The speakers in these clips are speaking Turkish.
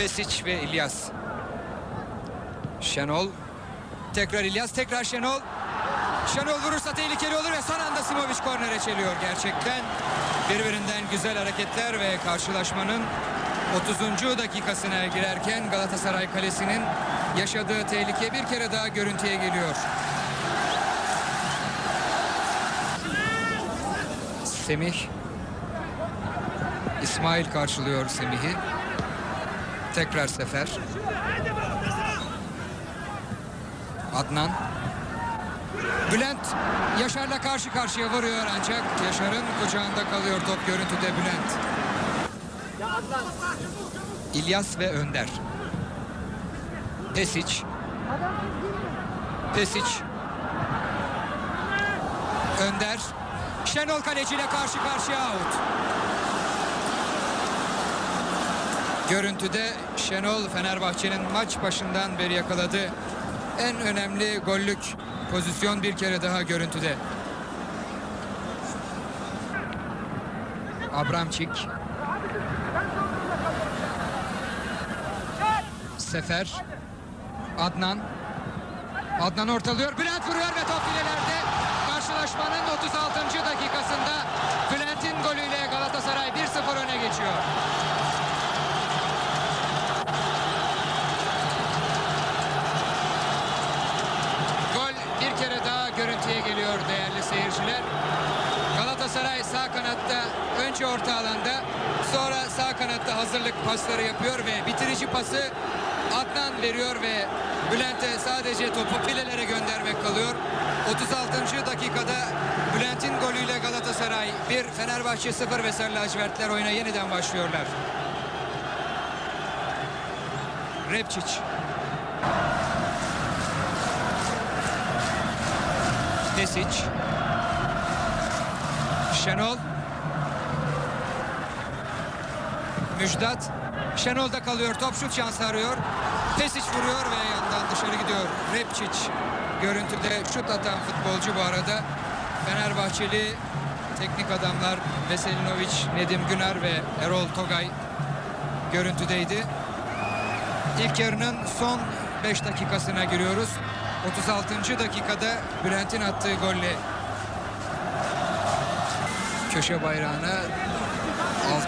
Pesic ve İlyas. Şenol. Tekrar İlyas, tekrar Şenol. Şenol vurursa tehlikeli olur ve son anda Simovic kornere çeliyor gerçekten. Birbirinden güzel hareketler ve karşılaşmanın 30. dakikasına girerken Galatasaray Kalesi'nin yaşadığı tehlike bir kere daha görüntüye geliyor. Semih İsmail karşılıyor Semih'i. Tekrar Sefer. Adnan. Bülent Yaşar'la karşı karşıya vuruyor ancak Yaşar'ın kucağında kalıyor top görüntüde Bülent. İlyas ve Önder. Pesic. Pesic. Önder. Şenol kaleciyle karşı karşıya out. Görüntüde Şenol Fenerbahçe'nin maç başından beri yakaladığı en önemli gollük pozisyon bir kere daha görüntüde. Abramçik. Sefer. Adnan. Adnan ortalıyor. Bülent vuruyor ve top filelerde. Karşılaşmanın 36. dakikasında Bülent'in golüyle Galatasaray 1-0 öne geçiyor. Galatasaray sağ kanatta önce orta alanda sonra sağ kanatta hazırlık pasları yapıyor ve bitirici pası Adnan veriyor ve Bülent'e sadece topu filelere göndermek kalıyor. 36. dakikada Bülent'in golüyle Galatasaray 1 Fenerbahçe 0 ve Sarı Lacivertler oyuna yeniden başlıyorlar. Repçiç Pesic. Şenol. Müjdat. Şenol'da kalıyor. Top şut şansı arıyor. Pesic vuruyor ve yandan dışarı gidiyor. Repçiç görüntüde şut atan futbolcu bu arada. Fenerbahçeli teknik adamlar Veselinovic, Nedim Güner ve Erol Togay görüntüdeydi. İlk yarının son 5 dakikasına giriyoruz. 36. dakikada Bülent'in attığı golle köşe bayrağına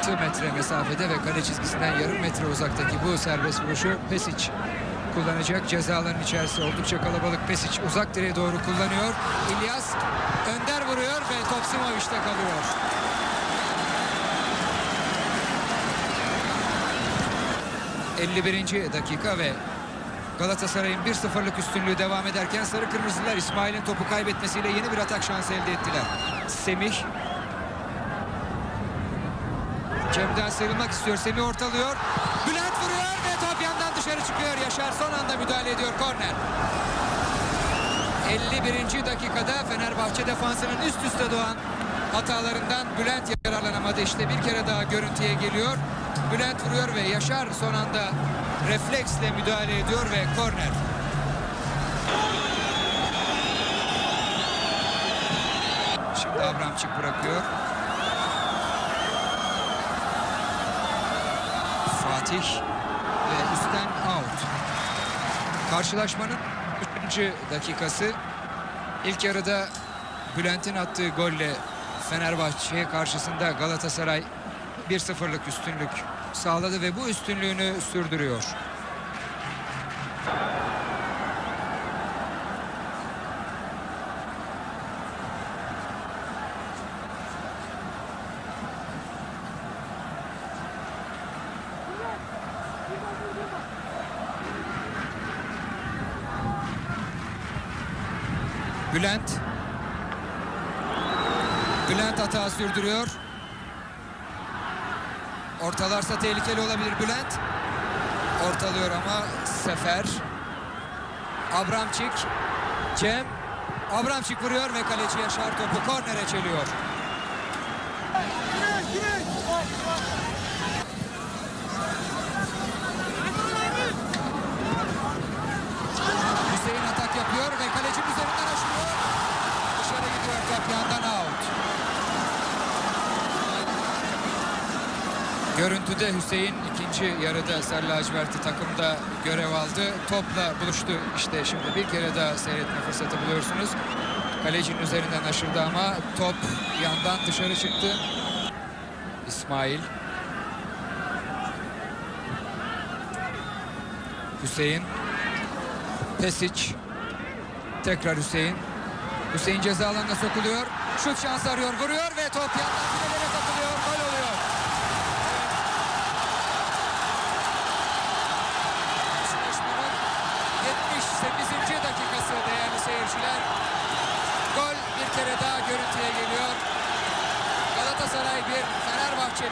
6 metre mesafede ve kale çizgisinden yarım metre uzaktaki bu serbest vuruşu Pesic kullanacak. Cezaların içerisi oldukça kalabalık. Pesic uzak direğe doğru kullanıyor. İlyas Önder vuruyor ve top Simovic'te kalıyor. ...51. dakika ve Galatasaray'ın 1-0'lık üstünlüğü devam ederken Sarı Kırmızılar İsmail'in topu kaybetmesiyle yeni bir atak şansı elde ettiler. Semih Cem'den sıyrılmak istiyor. Semih ortalıyor. Bülent vuruyor ve top yandan dışarı çıkıyor. Yaşar son anda müdahale ediyor. Korner. 51. dakikada Fenerbahçe defansının üst üste doğan hatalarından Bülent yararlanamadı. İşte bir kere daha görüntüye geliyor. Bülent vuruyor ve Yaşar son anda refleksle müdahale ediyor ve korner. Şimdi Abramçık bırakıyor. Fatih ve üstten out. Karşılaşmanın 3. dakikası. İlk yarıda Bülent'in attığı golle Fenerbahçe karşısında Galatasaray 1-0'lık üstünlük sağladı ve bu üstünlüğünü sürdürüyor. Bülent. Bülent hata sürdürüyor. Ortalarsa tehlikeli olabilir Bülent. Ortalıyor ama Sefer. Abramçik. Cem. Abramçik vuruyor ve kaleci Yaşar topu kornere çeliyor. Görüntüde Hüseyin ikinci yarıda Sarı Lacivertli takımda görev aldı. Topla buluştu. İşte şimdi bir kere daha seyretme fırsatı buluyorsunuz. Kalecinin üzerinden aşırdı ama top yandan dışarı çıktı. İsmail. Hüseyin. Pesic. Tekrar Hüseyin. Hüseyin ceza alanına sokuluyor. Şut şansı arıyor. Vuruyor ve top yandan filelere takılıyor. Gol oluyor. Karşılaşmanın 78. dakikası değerli seyirciler. Gol bir kere daha görüntüye geliyor. 1, Fenerbahçe 1.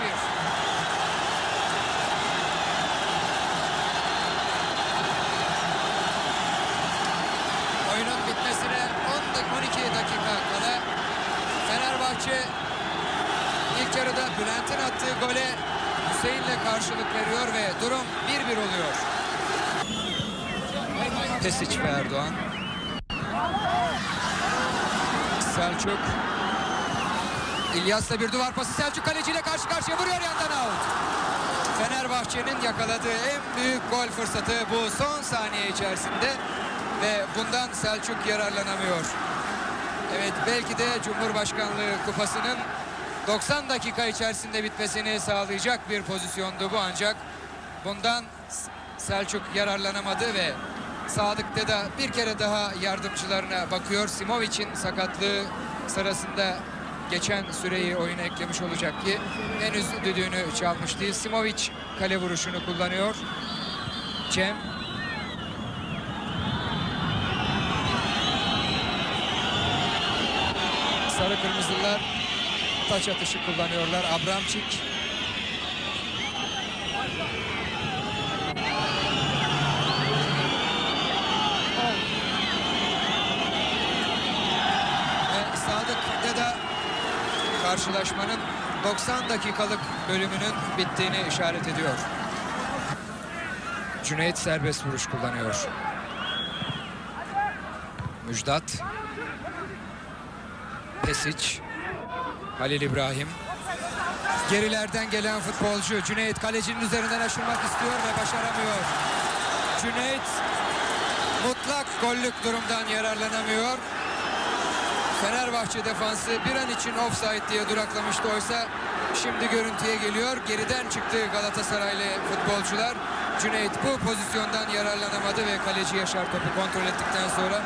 Oyunun bitmesine 10 dak- 12 dakika kala Fenerbahçe ilk yarıda Bülent'in attığı gole Hüseyin'le karşılık veriyor ve durum 1-1 oluyor. Pesic ve Erdoğan. Selçuk. İlyas'la bir duvar pası Selçuk kaleciyle karşı karşıya vuruyor yandan out. Fenerbahçe'nin yakaladığı en büyük gol fırsatı bu son saniye içerisinde ve bundan Selçuk yararlanamıyor. Evet belki de Cumhurbaşkanlığı kupasının 90 dakika içerisinde bitmesini sağlayacak bir pozisyondu bu ancak bundan Selçuk yararlanamadı ve Sadık da bir kere daha yardımcılarına bakıyor. Simovic'in sakatlığı sırasında geçen süreyi oyuna eklemiş olacak ki henüz düdüğünü çalmış değil. Simovic kale vuruşunu kullanıyor. Cem Sarı Kırmızılar taç atışı kullanıyorlar. Abramçik ve Sadık Deda karşılaşmanın 90 dakikalık bölümünün bittiğini işaret ediyor. Cüneyt serbest vuruş kullanıyor. Müjdat Pesic, Halil İbrahim. Gerilerden gelen futbolcu Cüneyt kalecinin üzerinden aşırmak istiyor ve başaramıyor. Cüneyt mutlak gollük durumdan yararlanamıyor. Fenerbahçe defansı bir an için offside diye duraklamıştı oysa şimdi görüntüye geliyor. Geriden çıktı Galatasaraylı futbolcular. Cüneyt bu pozisyondan yararlanamadı ve kaleci Yaşar topu kontrol ettikten sonra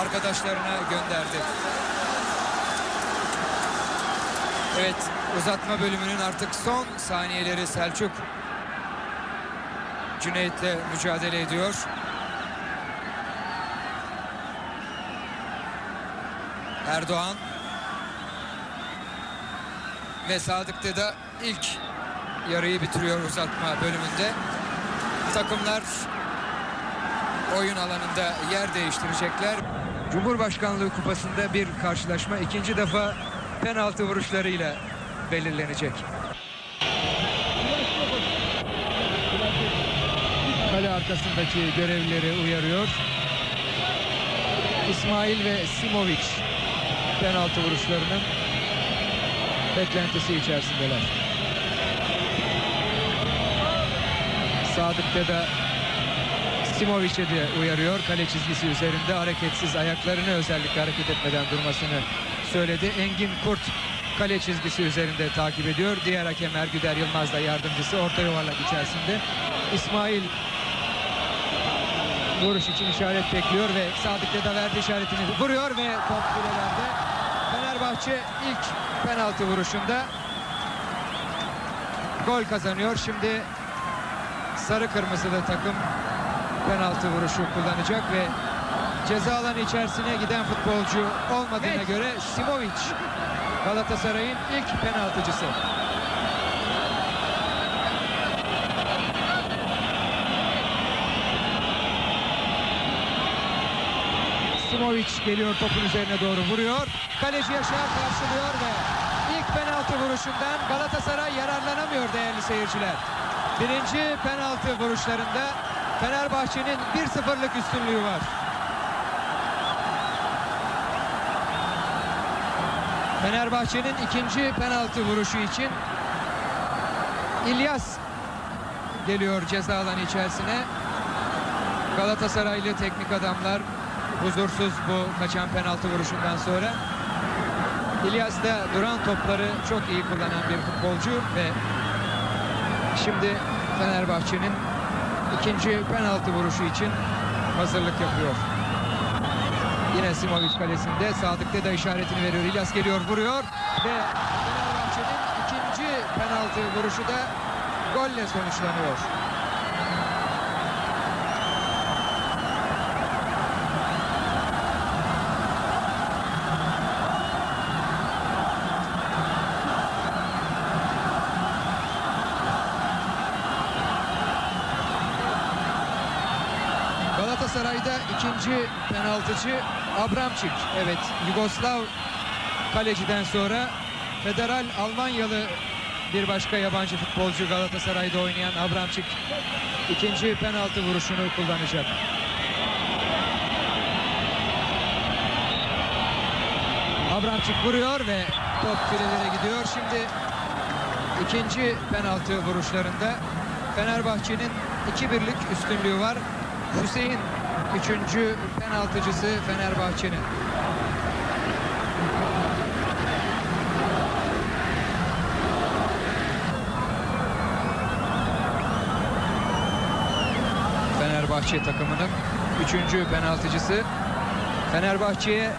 arkadaşlarına gönderdi. Evet uzatma bölümünün artık son saniyeleri Selçuk Cüneyt'le mücadele ediyor. Erdoğan ve Sadık da ilk yarıyı bitiriyor uzatma bölümünde. Takımlar oyun alanında yer değiştirecekler. Cumhurbaşkanlığı kupasında bir karşılaşma ikinci defa penaltı vuruşlarıyla belirlenecek. Kale arkasındaki görevlileri uyarıyor. İsmail ve Simovic penaltı vuruşlarının beklentisi içerisindeler. Sadık Deda Simovic'e de uyarıyor. Kale çizgisi üzerinde hareketsiz ayaklarını özellikle hareket etmeden durmasını söyledi. Engin Kurt kale çizgisi üzerinde takip ediyor. Diğer hakem Ergüder Yılmaz da yardımcısı orta yuvarlak içerisinde. İsmail vuruş için işaret bekliyor ve Sadık Deda verdi işaretini vuruyor ve top filelerde. Fenerbahçe ilk penaltı vuruşunda gol kazanıyor. Şimdi sarı kırmızılı takım penaltı vuruşu kullanacak ve ceza alanı içerisine giden futbolcu olmadığına göre Simovic Galatasaray'ın ilk penaltıcısı. Simovic geliyor topun üzerine doğru vuruyor. Kaleci Yaşar karşılıyor ve ilk penaltı vuruşundan Galatasaray yararlanamıyor değerli seyirciler. Birinci penaltı vuruşlarında Fenerbahçe'nin 1-0'lık üstünlüğü var. Fenerbahçe'nin ikinci penaltı vuruşu için İlyas geliyor ceza alanı içerisine. Galatasaraylı teknik adamlar huzursuz bu kaçan penaltı vuruşundan sonra. İlyas da duran topları çok iyi kullanan bir futbolcu ve şimdi Fenerbahçe'nin ikinci penaltı vuruşu için hazırlık yapıyor. Yine Simovic kalesinde Sadık da işaretini veriyor. İlyas geliyor vuruyor ve Fenerbahçe'nin ikinci penaltı vuruşu da golle sonuçlanıyor. Galatasaray'da ikinci penaltıcı Abramçik. Evet Yugoslav kaleciden sonra federal Almanyalı bir başka yabancı futbolcu Galatasaray'da oynayan Abramçik ikinci penaltı vuruşunu kullanacak. Abramçik vuruyor ve top filelere gidiyor. Şimdi ikinci penaltı vuruşlarında Fenerbahçe'nin 2-1'lik üstünlüğü var. Hüseyin üçüncü penaltıcısı Fenerbahçe'nin. Fenerbahçe takımının üçüncü penaltıcısı. Fenerbahçe'ye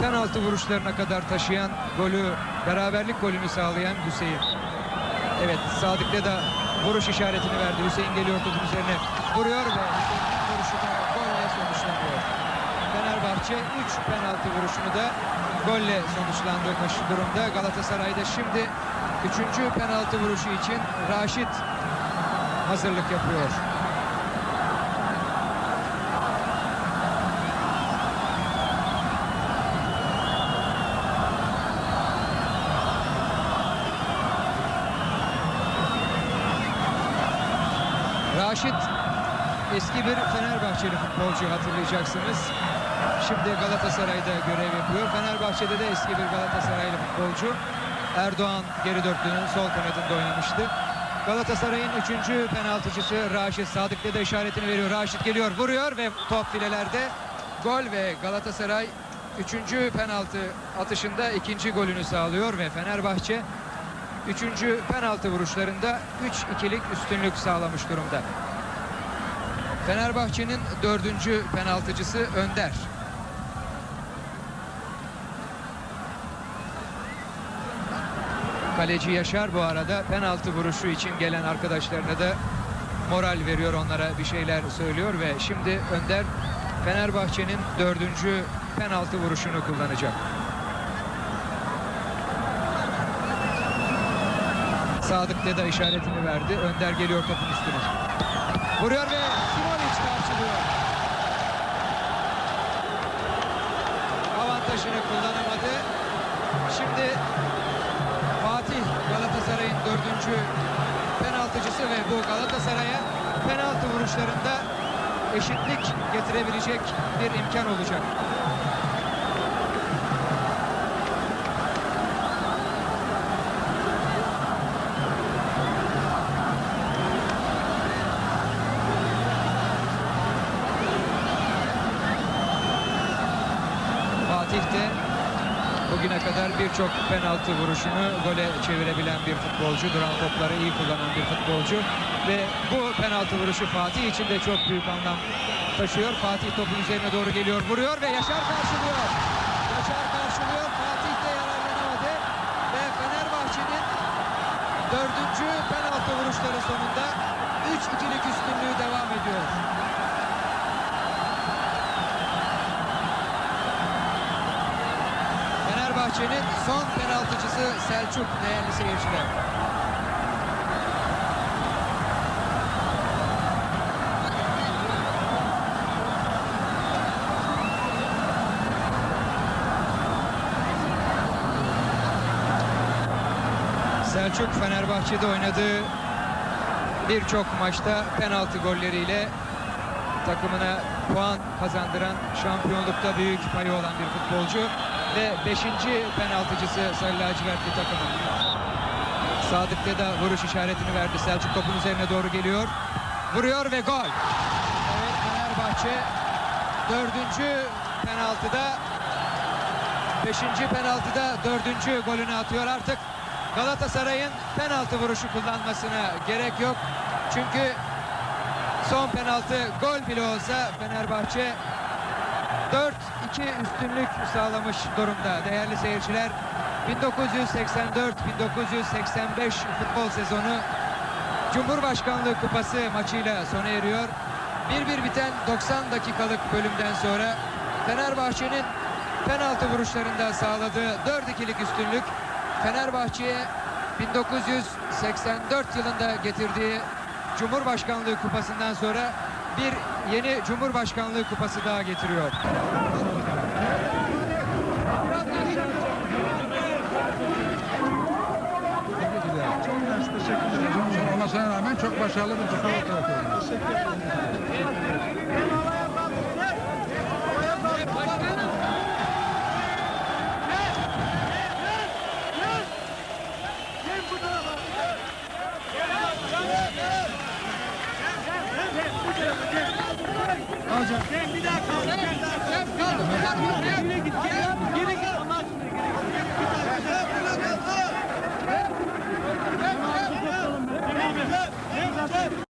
penaltı vuruşlarına kadar taşıyan golü, beraberlik golünü sağlayan Hüseyin. Evet Sadık'ta da vuruş işaretini verdi. Hüseyin geliyor topun üzerine vuruyor ve Hüseyin'in vuruşu da golle sonuçlanıyor. Fenerbahçe 3 penaltı vuruşunu da golle sonuçlandırmış durumda. Galatasaray'da şimdi 3. penaltı vuruşu için Raşit hazırlık yapıyor. Raşit eski bir Fenerbahçeli futbolcu hatırlayacaksınız. Şimdi Galatasaray'da görev yapıyor. Fenerbahçe'de de eski bir Galatasaraylı futbolcu. Erdoğan geri dörtlüğünün sol kanadında oynamıştı. Galatasaray'ın üçüncü penaltıcısı Raşit Sadık da işaretini veriyor. Raşit geliyor, vuruyor ve top filelerde gol ve Galatasaray üçüncü penaltı atışında ikinci golünü sağlıyor ve Fenerbahçe Üçüncü penaltı vuruşlarında 3-2'lik üstünlük sağlamış durumda. Fenerbahçe'nin dördüncü penaltıcısı Önder. Kaleci Yaşar bu arada penaltı vuruşu için gelen arkadaşlarına da moral veriyor onlara bir şeyler söylüyor ve şimdi Önder Fenerbahçe'nin dördüncü penaltı vuruşunu kullanacak. Sadık Deda işaretini verdi. Önder geliyor topun üstüne. Vuruyor ve Simovic karşılıyor. Avantajını kullanamadı. Şimdi Dördüncü penaltıcısı ve bu Galatasaray'a penaltı vuruşlarında eşitlik getirebilecek bir imkan olacak. Birçok penaltı vuruşunu gole çevirebilen bir futbolcu. Duran topları iyi kullanan bir futbolcu. Ve bu penaltı vuruşu Fatih için de çok büyük anlam taşıyor. Fatih topun üzerine doğru geliyor, vuruyor ve Yaşar karşılıyor. Yaşar karşılıyor, Fatih de yararlanamadı. Ve Fenerbahçe'nin dördüncü penaltı vuruşları sonunda 3-2'lik üstünlüğü devam ediyor. Fenerbahçe'nin son penaltıcısı Selçuk değerli seyirciler. Selçuk Fenerbahçe'de oynadığı birçok maçta penaltı golleriyle takımına puan kazandıran şampiyonlukta büyük payı olan bir futbolcu ve 5. penaltıcısı Sarı Lacivertli takımın. Sadık Deda vuruş işaretini verdi. Selçuk topun üzerine doğru geliyor. Vuruyor ve gol. Evet Fenerbahçe dördüncü penaltıda beşinci penaltıda dördüncü golünü atıyor artık. Galatasaray'ın penaltı vuruşu kullanmasına gerek yok. Çünkü son penaltı gol bile olsa Fenerbahçe 4-2 üstünlük sağlamış durumda değerli seyirciler. 1984-1985 futbol sezonu Cumhurbaşkanlığı Kupası maçıyla sona eriyor. 1-1 biten 90 dakikalık bölümden sonra Fenerbahçe'nin penaltı vuruşlarında sağladığı 4-2'lik üstünlük Fenerbahçe'ye 1984 yılında getirdiği Cumhurbaşkanlığı Kupası'ndan sonra bir yeni Cumhurbaşkanlığı Kupası daha getiriyor. Olmasına rağmen çok başarılı bir futbol ortaya koydu. Bir daha kaldı. 셋!